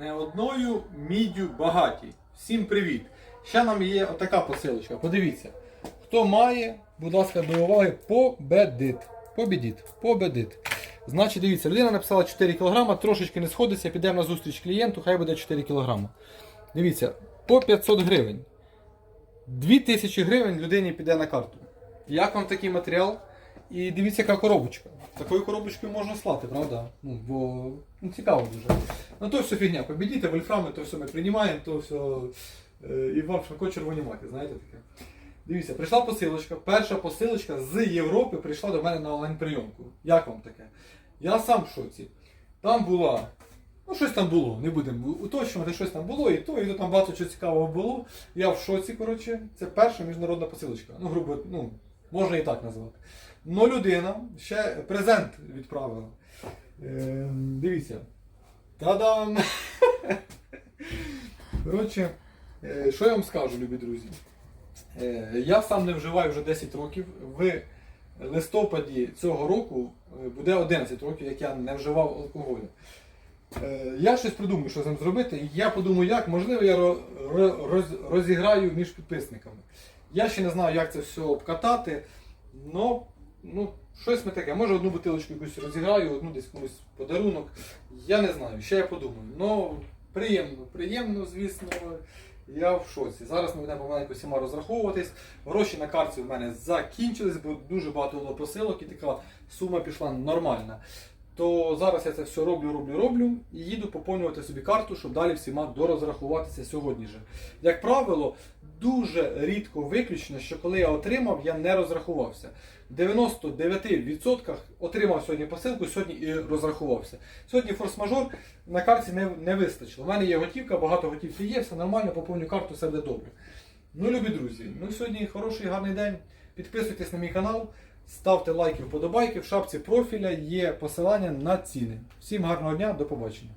Не одною міддю багаті. Всім привіт! Ще нам є отака посилочка. Подивіться. Хто має, будь ласка, до уваги, победит. Победит. Победит. Значить, дивіться, людина написала 4 кг, трошечки не сходиться, підемо на зустріч клієнту, хай буде 4 кг. Дивіться, по 500 гривень. 2000 гривень людині піде на карту. Як вам такий матеріал? І дивіться, яка коробочка. Такою коробочкою можна слати, правда? Ну, бо ну, цікаво дуже. Ну то все фігня. Побідіте, вольфрами, то все ми приймаємо, то все. Е, і вам широко червоні маки, знаєте таке. Дивіться, прийшла посилочка. Перша посилочка з Європи прийшла до мене на онлайн-прийомку. Як вам таке? Я сам в шоці. Там була. Ну, щось там було, не будемо уточнювати, щось там було, і то, і то там багато чого цікавого було. Я в шоці, коротше. Це перша міжнародна посилочка. Ну, грубо, ну, можна і так назвати. Ну, людина ще презент відправила. Е, дивіться. Та-дам! Коротше, е, що я вам скажу, любі друзі? Е, я сам не вживаю вже 10 років. В листопаді цього року е, буде 11 років, як я не вживав алкоголю. Я щось придумаю, що з ним зробити. Я подумаю, як, можливо, я ро- ро- роз- розіграю між підписниками. Я ще не знаю, як це все обкатати, але ну, щось ми таке. Може одну бутилочку якусь розіграю, одну десь комусь подарунок. Я не знаю, ще я подумаю. Ну, приємно, приємно, звісно. Я в шоці. Зараз ми будемо помаленьку всіма розраховуватись. Гроші на карті в мене закінчились, бо дуже багато було посилок і така сума пішла нормальна. То зараз я це все роблю, роблю, роблю і їду поповнювати собі карту, щоб далі всіма дорозрахуватися сьогодні же. Як правило, дуже рідко виключно, що коли я отримав, я не розрахувався. В 99% отримав сьогодні посилку, сьогодні і розрахувався. Сьогодні форс-мажор на карті не, не вистачило. У мене є готівка, багато готівки є, все нормально, поповню карту, все буде добре. Ну, любі друзі, ну сьогодні хороший гарний день. Підписуйтесь на мій канал, ставте лайки, вподобайки. В шапці профіля є посилання на ціни. Всім гарного дня, до побачення.